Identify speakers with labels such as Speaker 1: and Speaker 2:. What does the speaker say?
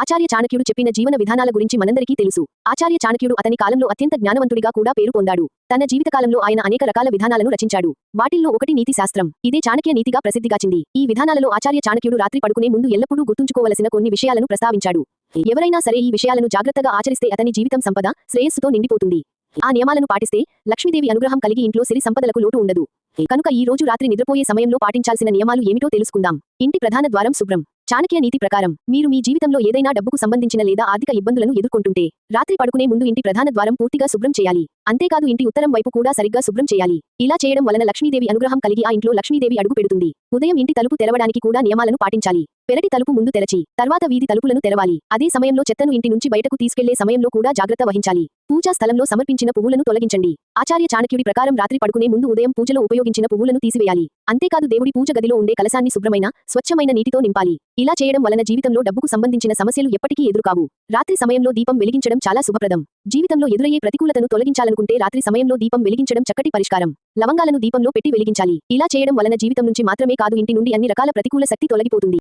Speaker 1: ఆచార్య చాణక్యుడు చెప్పిన జీవన విధానాల గురించి మనందరికీ తెలుసు. ఆచార్య చాణక్యుడు అతని కాలంలో అత్యంత జ్ఞానవంతుడిగా కూడా పేరు పొందాడు. తన జీవితకాలంలో ఆయన అనేక రకాల విధానాలను రచించాడు. వాటిల్లో ఒకటి నీతి శాస్త్రం. ఇదే చాణక్య నీతిగా ప్రసిద్ధిగాచింది ఈ విధానాలలో ఆచార్య చాణక్యుడు రాత్రి పడుకునే ముందు ఎల్లప్పుడూ గుర్తుంచుకోవలసిన కొన్ని విషయాలను ప్రస్తావించాడు. ఎవరైనా సరే ఈ విషయాలను జాగ్రత్తగా ఆచరిస్తే అతని జీవితం సంపద శ్రేయస్సుతో నిండిపోతుంది. ఆ నియమాలను పాటిస్తే లక్ష్మీదేవి అనుగ్రహం కలిగి ఇంట్లో సిరి సంపదలకు లోటు ఉండదు. కనుక ఈ రోజు రాత్రి నిద్రపోయే సమయంలో పాటించాల్సిన నియమాలు ఏమిటో తెలుసుకుందాం. ఇంటి ప్రధాన ద్వారం శుభ్రం. చాణక్య నీతి ప్రకారం మీరు మీ జీవితంలో ఏదైనా డబ్బుకు సంబంధించిన లేదా ఆర్థిక ఇబ్బందులను ఎదుర్కొంటుంటే రాత్రి పడుకునే ముందు ఇంటి ప్రధాన ద్వారం పూర్తిగా శుభ్రం చేయాలి. అంతేకాదు ఇంటి ఉత్తరం వైపు కూడా సరిగ్గా శుభ్రం చేయాలి. ఇలా చేయడం వలన లక్ష్మీదేవి అనుగ్రహం కలిగి ఆ ఇంట్లో లక్ష్మీదేవి అడుగు పెడుతుంది. ఉదయం ఇంటి తలుపు తెరవడానికి కూడా నియమాలను పాటించాలి. పెరటి తలుపు ముందు తెరచి తర్వాత వీధి తలుపులను తెరవాలి. అదే సమయంలో చెత్తను ఇంటి నుంచి బయటకు తీసుకెళ్ళే సమయంలో కూడా జాగ్రత్త వహించాలి. పూజా స్థలంలో సమర్పించిన పువ్వులను తొలగించండి. ఆచార్య చాణక్యుడి ప్రకారం రాత్రి పడుకునే ముందు ఉదయం పూజలో ఉపయోగించిన పువ్వులను తీసివేయాలి. అంతేకాదు దేవుడి పూజ గదిలో ఉండే కలశాన్ని శుభ్రమైన స్వచ్ఛమైన నీటితో నింపాలి. ఇలా చేయడం వలన జీవితంలో డబ్బుకు సంబంధించిన సమస్యలు ఎప్పటికీ ఎదురుకావు. రాత్రి సమయంలో దీపం వెలిగించడం చాలా శుభప్రదం. జీవితంలో ఎదురయ్యే ప్రతికూలతను తొలగించాలనుకుంటే రాత్రి సమయంలో దీపం వెలిగించడం చక్కటి పరిష్కారం. లవంగాలను దీపంలో పెట్టి వెలిగించాలి. ఇలా చేయడం వలన జీవితం నుంచి మాత్రమే కాదు ఇంటి నుండి అన్ని రకాల ప్రతికూల శక్తి తొలగిపోతుంది.